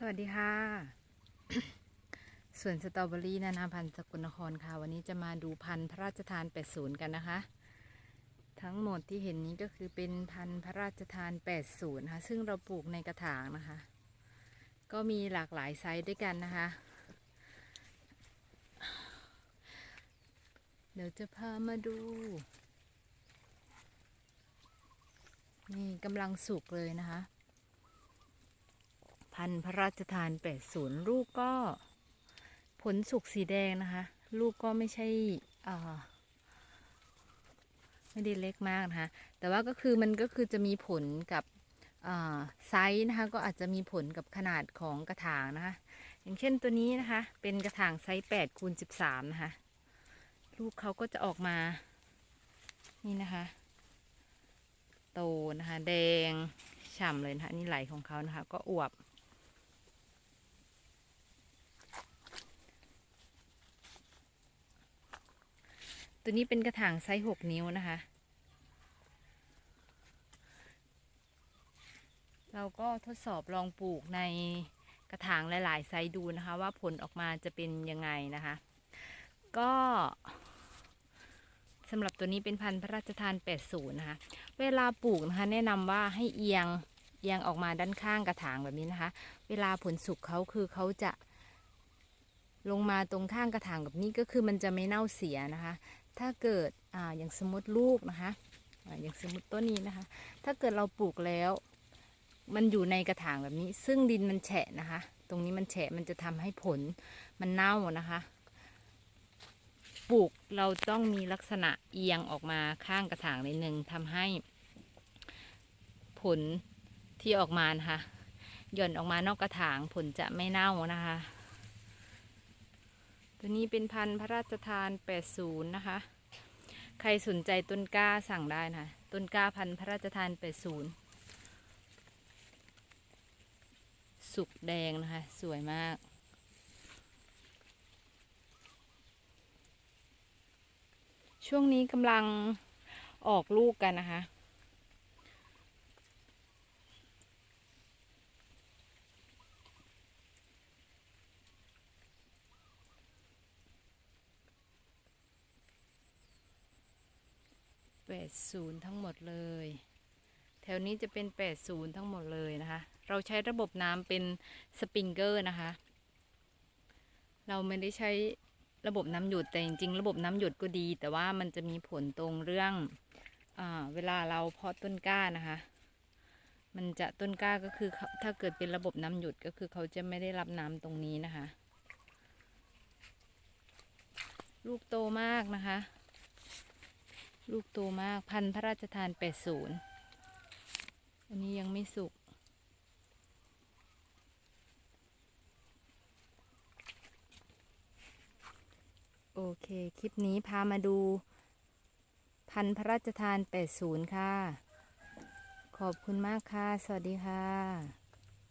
สวัสดีค่ะ สวนสตรอเบอรี่นานาพันธุ์สกลนครค่ะ วันนี้จะมาดูพันธุ์พระราชทาน80กันนะคะ ทั้งหมดที่เห็นนี้ก็คือเป็นพันธุ์พระราชทาน80นะคะซึ่งเราปลูกในกระถางนะคะ ก็มีหลากหลายไซส์ด้วยกันนะคะ เดี๋ยวจะพามาดู นี่กำลังสุกเลยนะคะ พันธุ์พระราชทาน80ลูกก็ผลสุกสีแดงนะคะ ลูกก็ไม่ใช่ไม่ได้เล็กมากนะคะ แต่ว่าก็คือมันก็คือจะมีผลกับไซส์นะคะ ก็อาจจะมีผลกับขนาดของกระถางนะคะ อย่างเช่นตัวนี้นะคะ เป็นกระถางไซส์8คูณ13 นะคะ ลูกเขาก็จะออกมา นี่นะคะ โตนะคะ แดงฉ่ำเลยนะคะ นี่ไหลของเขานะคะ ก็อวบ ตัวนี้เป็นกระถางไซส์หกนิ้วนะคะ เราก็ทดสอบลองปลูกในกระถางหลาย ๆ ไซส์ดูนะคะ ว่าผลออกมาจะเป็นยังไงนะคะ ก็สำหรับตัวนี้เป็นพันธุ์พระราชทาน 80 นะคะ เวลาปลูกนะคะ แนะนำว่าให้เอียงเอียงออกมาด้านข้างกระถางแบบนี้นะคะ เวลาผลสุกเขาคือเขาจะลงมาตรงข้างกระถางแบบนี้ก็คือมันจะไม่เน่าเสียนะคะ ถ้าเกิดอ่าอย่างสมมติลูกนะคะอ่าอย่างสมมติต้นนี้นะคะ ถ้าเกิดเราปลูกแล้ว มันอยู่ในกระถางแบบนี้ ซึ่งดินมันแฉะนะคะ ตรงนี้มันแฉะมันจะทำให้ผลมันเน่านะคะ ปลูกเราต้องมีลักษณะเอียงออกมาข้างกระถางนิดนึงทำให้ผลที่ออกมานะคะหย่อนออกมานอกกระถางผลจะไม่เน่านะคะ ตัวนี้เป็นพันธุ์พระราชทาน 80 นะคะ ใครสนใจต้นกล้าสั่งได้นะคะต้นกล้าพันธุ์พระราชทาน 80 สุกแดงนะคะ สวยมาก ช่วงนี้กำลังออกลูกกันนะคะ 80 ทั้งหมดเลย แถวนี้จะเป็น 80 ทั้งหมดเลยนะคะ เราใช้ระบบน้ำเป็นสปริงเกอร์นะคะ เราไม่ได้ใช้ระบบน้ำหยดแต่จริงๆ ระบบน้ำหยดก็ดี แต่ว่ามันจะมีผลตรงเรื่องอเวลาเราเพาะต้นกล้านะคะ มันจะต้นกล้าก็คือถ้าเกิดเป็นระบบน้ำหยดก็คือเขาจะไม่ได้รับน้ำตรงนี้นะคะ ลูกโตมากนะคะ ลูกโตมากพันพระราชทาน80อันนี้ยังไม่สุก โอเค คลิปนี้พามาดู พันพระราชทาน80ค่ะ ขอบคุณมากค่ะ สวัสดีค่ะ